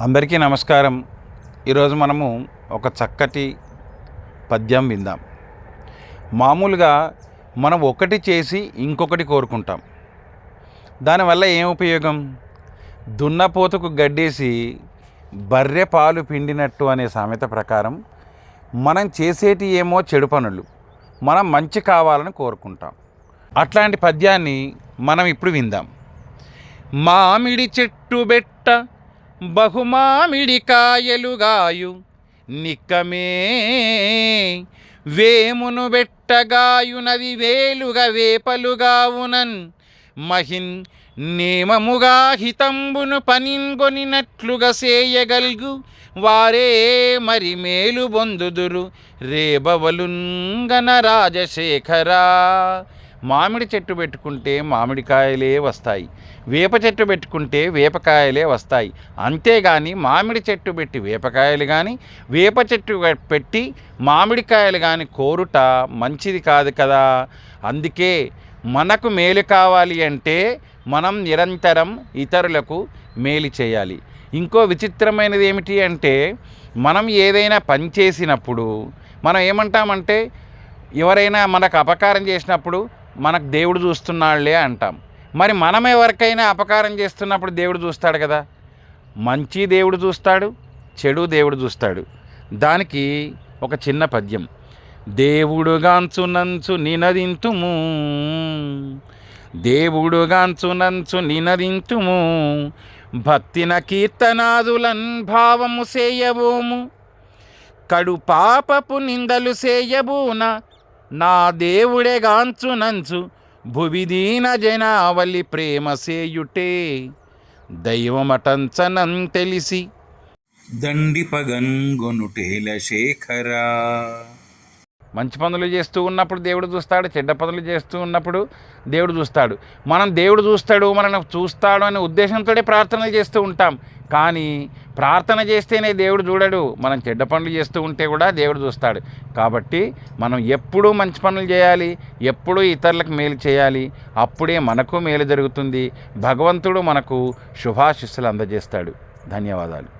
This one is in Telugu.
అందరికీ నమస్కారం. ఈరోజు మనము ఒక చక్కటి పద్యం విందాం. మామూలుగా మనం ఒకటి చేసి ఇంకొకటి కోరుకుంటాం. దానివల్ల ఏం ఉపయోగం? దున్నపోతుకు గడ్డేసి బర్రె పాలు పిండినట్టు అనే సామెత ప్రకారం మనం చేసేటి ఏమో చెడు పనులు మనం మంచి కావాలని కోరుకుంటాం. అట్లాంటి పద్యాన్ని మనం ఇప్పుడు విందాం. మామిడి చెట్టు బెట్ట బహుమామిడికాయలుగాయు నిక్కమే వేమును బెట్టగాయునది వేలుగా వేపలుగావునన్ మహిన్ నేమముగా హితంబును పనింగొనినట్లుగా సేయగల్గు వారే మరి మేలు బొందుదురు రేబవలుంగన రాజశేఖరా. మామిడి చెట్టు పెట్టుకుంటే మామిడికాయలే వస్తాయి వేప చెట్టు పెట్టుకుంటే వేపకాయలే వస్తాయి. అంతేగాని మామిడి చెట్టు పెట్టి వేపకాయలు కానీ వేప చెట్టు పెట్టి మామిడికాయలు కానీ కోరుట మంచిది కాదు కదా. అందుకే మనకు మేలు కావాలి అంటే మనం నిరంతరం ఇతరులకు మేలు చేయాలి. ఇంకో విచిత్రమైనది ఏమిటి అంటే మనం ఏదైనా పని చేసినప్పుడు మనం ఏమంటామంటే ఎవరైనా మనకు అపకారం చేసినప్పుడు మనకు దేవుడు చూస్తున్నాడులే అంటాం. మరి మనం ఎవరికైనా అపకారం చేస్తున్నప్పుడు దేవుడు చూస్తాడు కదా? మంచి దేవుడు చూస్తాడు చెడు దేవుడు చూస్తాడు. దానికి ఒక చిన్న పద్యం. దేవుడుగాంచు నంచు నినదింతుము. దేవుడుగాంచు నంచు నినదింతుము. భక్తిన కీర్తనాదులన్ భావము సేయబోము. కడు పాపపు నిందలు సేయబూన. నా దేవుడే గాంచు నంచు భువిదీన జనావలి ప్రేమసేయుటే దైవమటంచనం తెలిసి దండిపగంగొనుటేల శేఖరా. మంచి పనులు చేస్తూ ఉన్నప్పుడు దేవుడు చూస్తాడు చెడ్డ పనులు చేస్తూ ఉన్నప్పుడు దేవుడు చూస్తాడు. మనం దేవుడు చూస్తాడు మనల్ని చూస్తాడు అనే ఉద్దేశంతోనే ప్రార్థన చేస్తూ ఉంటాం. కానీ ప్రార్థన చేస్తేనే దేవుడు చూడడు మనం చెడ్డ పనులు చేస్తూ ఉంటే కూడా దేవుడు చూస్తాడు. కాబట్టి మనం ఎప్పుడూ మంచి పనులు చేయాలి ఎప్పుడూ ఇతరులకు మేలు చేయాలి అప్పుడే మనకు మేలు జరుగుతుంది. భగవంతుడు మనకు శుభాశిస్సులు అందజేస్తాడు. ధన్యవాదాలు.